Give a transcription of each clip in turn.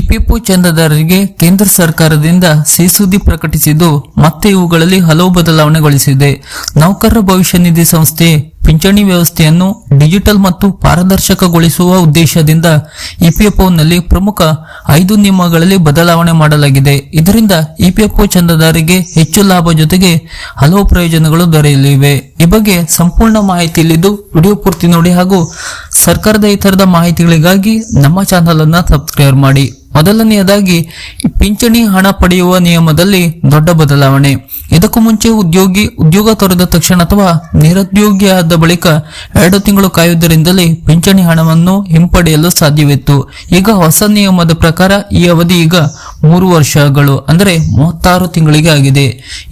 EPFO ಚಂದಾದಾರರಿಗೆ ಕೇಂದ್ರ ಸರ್ಕಾರದಿಂದ ಸಿಸುದ್ದಿ ಪ್ರಕಟಿಸಿದ್ದು, ಮತ್ತೆ ಇವುಗಳಲ್ಲಿ ಹಲವು ಬದಲಾವಣೆಗೊಳಿಸಿದೆ. ನೌಕರರ ಭವಿಷ್ಯ ನಿಧಿ ಸಂಸ್ಥೆ ಪಿಂಚಣಿ ವ್ಯವಸ್ಥೆಯನ್ನು ಡಿಜಿಟಲ್ ಮತ್ತು ಪಾರದರ್ಶಕಗೊಳಿಸುವ ಉದ್ದೇಶದಿಂದ ಇಪಿಎಫ್ಒನಲ್ಲಿ ಪ್ರಮುಖ ಐದು ನಿಯಮಗಳಲ್ಲಿ ಬದಲಾವಣೆ ಮಾಡಲಾಗಿದೆ. ಇದರಿಂದ ಇಪಿಎಫ್ಒ ಚಂದಾದಾರರಿಗೆ ಹೆಚ್ಚು ಲಾಭ ಜೊತೆಗೆ ಹಲವು ಪ್ರಯೋಜನಗಳು ದೊರೆಯಲಿವೆ. ಈ ಬಗ್ಗೆ ಸಂಪೂರ್ಣ ಮಾಹಿತಿ ಇಲ್ಲಿದ್ದು ವಿಡಿಯೋ ಪೂರ್ತಿ ನೋಡಿ ಹಾಗೂ ಸರ್ಕಾರದ ಈ ತರದ ಮಾಹಿತಿಗಳಿಗಾಗಿ ನಮ್ಮ ಚಾನಲ್ ಅನ್ನು ಸಬ್ಸ್ಕ್ರೈಬ್ ಮಾಡಿ. ಮೊದಲನೆಯದಾಗಿ, ಪಿಂಚಣಿ ಹಣ ಪಡೆಯುವ ನಿಯಮದಲ್ಲಿ ದೊಡ್ಡ ಬದಲಾವಣೆ. ಇದಕ್ಕೂ ಮುಂಚೆ ಉದ್ಯೋಗಿ, ಉದ್ಯೋಗ ತೊರೆದ ತಕ್ಷಣ ಅಥವಾ ನಿರುದ್ಯೋಗಿಯಾದ ಬಳಿಕ ಎರಡು ತಿಂಗಳು ಕಾಯುವುದರಿಂದಲೇ ಪಿಂಚಣಿ ಹಣವನ್ನು ಹಿಂಪಡೆಯಲು ಸಾಧ್ಯವಿತ್ತು. ಈಗ ಹೊಸ ನಿಯಮದ ಪ್ರಕಾರ ಈ ಅವಧಿ ಈಗ ಮೂರು ವರ್ಷಗಳು, ಅಂದರೆ ಮೂವತ್ತಾರು ತಿಂಗಳಿಗೆ ಆಗಿದೆ.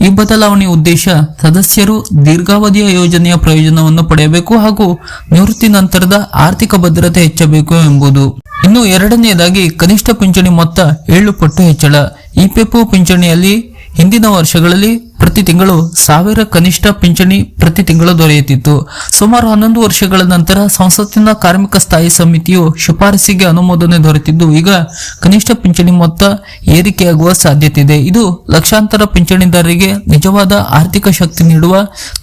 ಈ ಬದಲಾವಣೆಯ ಉದ್ದೇಶ ಸದಸ್ಯರು ದೀರ್ಘಾವಧಿಯ ಯೋಜನೆಯ ಪ್ರಯೋಜನವನ್ನು ಪಡೆಯಬೇಕು ಹಾಗೂ ನಿವೃತ್ತಿ ನಂತರದ ಆರ್ಥಿಕ ಭದ್ರತೆ ಹೆಚ್ಚಬೇಕು ಎಂಬುದು. ಇನ್ನು ಎರಡನೆಯದಾಗಿ ಕನಿಷ್ಠ ಪಿಂಚಣಿ ಮೊತ್ತ ಏಳು ಪಟ್ಟು ಹೆಚ್ಚಳ. ಇಪಿಎಫ್ಒ ಪಿಂಚಣಿಯಲ್ಲಿ ಹಿಂದಿನ ವರ್ಷಗಳಲ್ಲಿ ಪ್ರತಿ ತಿಂಗಳು ಸಾವಿರ ಕನಿಷ್ಠ ಪಿಂಚಣಿ ಪ್ರತಿ ತಿಂಗಳು ದೊರೆಯುತ್ತಿತ್ತು. ಸುಮಾರು ಹನ್ನೊಂದು ವರ್ಷಗಳ ನಂತರ ಸಂಸತ್ತಿನ ಕಾರ್ಮಿಕ ಸ್ಥಾಯಿ ಸಮಿತಿಯು ಶಿಫಾರಸಿಗೆ ಅನುಮೋದನೆ ದೊರೆತಿದ್ದು, ಈಗ ಕನಿಷ್ಠ ಪಿಂಚಣಿ ಮೊತ್ತ ಏರಿಕೆಯಾಗುವ ಸಾಧ್ಯತೆ ಇದೆ ಇದು ಲಕ್ಷಾಂತರ ಪಿಂಚಣಿದಾರರಿಗೆ ನಿಜವಾದ ಆರ್ಥಿಕ ಶಕ್ತಿ ನೀಡುವ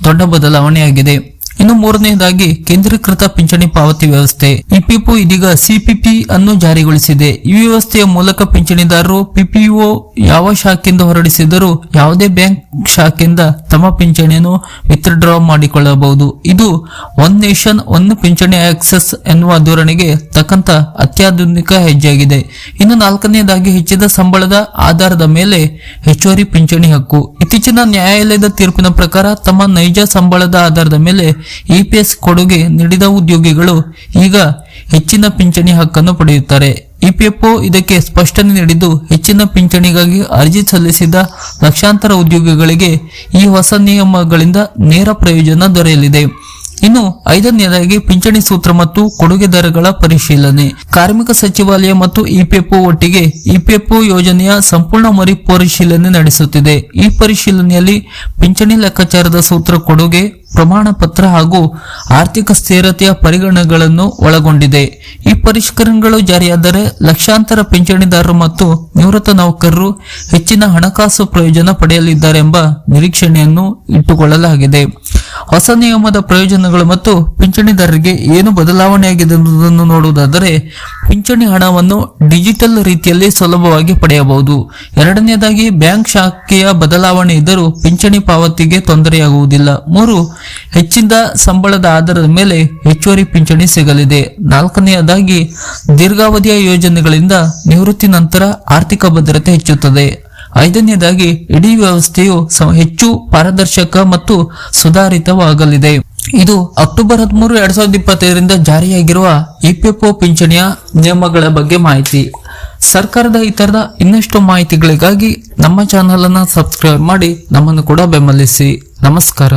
ದೊಡ್ಡ ಬದಲಾವಣೆಯಾಗಿದೆ. ಇನ್ನು ಮೂರನೆಯದಾಗಿ ಕೇಂದ್ರೀಕೃತ ಪಿಂಚಣಿ ಪಾವತಿ ವ್ಯವಸ್ಥೆ. ಇಪಿಪು ಇದೀಗ ಸಿಪಿಪಿ ಅನ್ನು ಜಾರಿಗೊಳಿಸಿದೆ. ಈ ವ್ಯವಸ್ಥೆಯ ಮೂಲಕ ಪಿಂಚಣಿದಾರರು ಪಿಪಿಒ ಯಾವ ಶಾಖೆಯಿಂದ ಹೊರಡಿಸಿದರೂ ಯಾವುದೇ ಬ್ಯಾಂಕ್ ಶಾಖೆಯಿಂದ ತಮ್ಮ ಪಿಂಚಣಿಯನ್ನು ವಿತ್ಡ್ರಾ ಮಾಡಿಕೊಳ್ಳಬಹುದು. ಇದು ಒನ್ ನೇಷನ್ ಒನ್ ಪಿಂಚಣಿ ಆಕ್ಸೆಸ್ ಎನ್ನುವ ಧೋರಣೆಗೆ ತಕ್ಕಂತ ಅತ್ಯಾಧುನಿಕ ಹೆಜ್ಜೆಯಾಗಿದೆ. ಇನ್ನು ನಾಲ್ಕನೆಯದಾಗಿ ಹೆಚ್ಚಿದ ಸಂಬಳದ ಆಧಾರದ ಮೇಲೆ ಹೆಚ್ಚುವರಿ ಪಿಂಚಣಿ ಹಕ್ಕು. ಇತ್ತೀಚಿನ ನ್ಯಾಯಾಲಯದ ತೀರ್ಪಿನ ಪ್ರಕಾರ ತಮ್ಮ ನೈಜ ಸಂಬಳದ ಆಧಾರದ ಮೇಲೆ ಇಪಿಎಸ್ ಕೊಡುಗೆ ನೀಡಿದ ಉದ್ಯೋಗಿಗಳು ಈಗ ಹೆಚ್ಚಿನ ಪಿಂಚಣಿ ಹಕ್ಕನ್ನು ಪಡೆಯುತ್ತಾರೆ. ಇಪಿಎಫ್ಒ ಇದಕ್ಕೆ ಸ್ಪಷ್ಟನೆ ನೀಡಿದ್ದು, ಹೆಚ್ಚಿನ ಪಿಂಚಣಿಗಾಗಿ ಅರ್ಜಿ ಸಲ್ಲಿಸಿದ ಲಕ್ಷಾಂತರ ಉದ್ಯೋಗಿಗಳಿಗೆ ಈ ಹೊಸ ನಿಯಮಗಳಿಂದ ನೇರ ಪ್ರಯೋಜನ ದೊರೆಯಲಿದೆ. ಇನ್ನು ಐದನೆಯದಾಗಿ ಪಿಂಚಣಿ ಸೂತ್ರ ಮತ್ತು ಕೊಡುಗೆ ದರಗಳ ಪರಿಶೀಲನೆ. ಕಾರ್ಮಿಕ ಸಚಿವಾಲಯ ಮತ್ತು ಇಪಿಎಫ್ಒ ಒಟ್ಟಿಗೆ ಇಪಿಎಫ್ಒ ಯೋಜನೆಯ ಸಂಪೂರ್ಣ ಮರು ಪರಿಶೀಲನೆ ನಡೆಸುತ್ತಿದೆ. ಈ ಪರಿಶೀಲನೆಯಲ್ಲಿ ಪಿಂಚಣಿ ಲೆಕ್ಕಾಚಾರದ ಸೂತ್ರ ಕೊಡುಗೆ ಪ್ರಮಾಣ ಪತ್ರ ಹಾಗೂ ಆರ್ಥಿಕ ಸ್ಥಿರತೆಯ ಪರಿಗಣನೆಗಳನ್ನು ಒಳಗೊಂಡಿದೆ. ಈ ಪರಿಷ್ಕರಣೆಗಳು ಜಾರಿಯಾದರೆ ಲಕ್ಷಾಂತರ ಪಿಂಚಣಿದಾರರು ಮತ್ತು ನಿವೃತ್ತ ನೌಕರರು ಹೆಚ್ಚಿನ ಹಣಕಾಸು ಪ್ರಯೋಜನ ಪಡೆಯಲಿದ್ದಾರೆ ಎಂಬ ನಿರೀಕ್ಷಣೆಯನ್ನು ಇಟ್ಟುಕೊಳ್ಳಲಾಗಿದೆ. ಹೊಸ ನಿಯಮದ ಪ್ರಯೋಜನಗಳು ಮತ್ತು ಪಿಂಚಣಿದಾರರಿಗೆ ಏನು ಬದಲಾವಣೆಯಾಗಿದೆ ಎಂಬುದನ್ನು ನೋಡುವುದಾದರೆ ಪಿಂಚಣಿ ಹಣವನ್ನು ಡಿಜಿಟಲ್ ರೀತಿಯಲ್ಲಿ ಸುಲಭವಾಗಿ ಪಡೆಯಬಹುದು. ಎರಡನೆಯದಾಗಿ, ಬ್ಯಾಂಕ್ ಶಾಖೆಯ ಬದಲಾವಣೆ ಇದ್ದರೂ ಪಿಂಚಣಿ ಪಾವತಿಗೆ ತೊಂದರೆಯಾಗುವುದಿಲ್ಲ. ಮೂರು ಹೆಚ್ಚಿದ ಸಂಬಳದ ಆಧಾರದ ಮೇಲೆ ಹೆಚ್ಚುವರಿ ಪಿಂಚಣಿ ಸಿಗಲಿದೆ. ನಾಲ್ಕನೆಯದಾಗಿ, ದೀರ್ಘಾವಧಿಯ ಯೋಜನೆಗಳಿಂದ ನಿವೃತ್ತಿ ನಂತರ ಆರ್ಥಿಕ ಭದ್ರತೆ ಹೆಚ್ಚುತ್ತದೆ. ಐದನೆಯದಾಗಿ, ಇಡೀ ವ್ಯವಸ್ಥೆಯು ಹೆಚ್ಚು ಪಾರದರ್ಶಕ ಮತ್ತು ಸುಧಾರಿತವಾಗಲಿದೆ. ಇದು ಅಕ್ಟೋಬರ್ ಹದಿಮೂರು ಎರಡ್ ಸಾವಿರದ ಇಪ್ಪತ್ತೈದರಿಂದ ಜಾರಿಯಾಗಿರುವ ಇಪಿಎಫ್ಒ ಪಿಂಚಣಿಯ ನಿಯಮಗಳ ಬಗ್ಗೆ ಮಾಹಿತಿ. ಸರ್ಕಾರದ ಇತರದ ತರದ ಇನ್ನಷ್ಟು ಮಾಹಿತಿಗಳಿಗಾಗಿ ನಮ್ಮ ಚಾನೆಲ್ ಅನ್ನ ಸಬ್ಸ್ಕ್ರೈಬ್ ಮಾಡಿ ನಮ್ಮನ್ನು ಕೂಡ ಬೆಂಬಲಿಸಿ. ನಮಸ್ಕಾರ.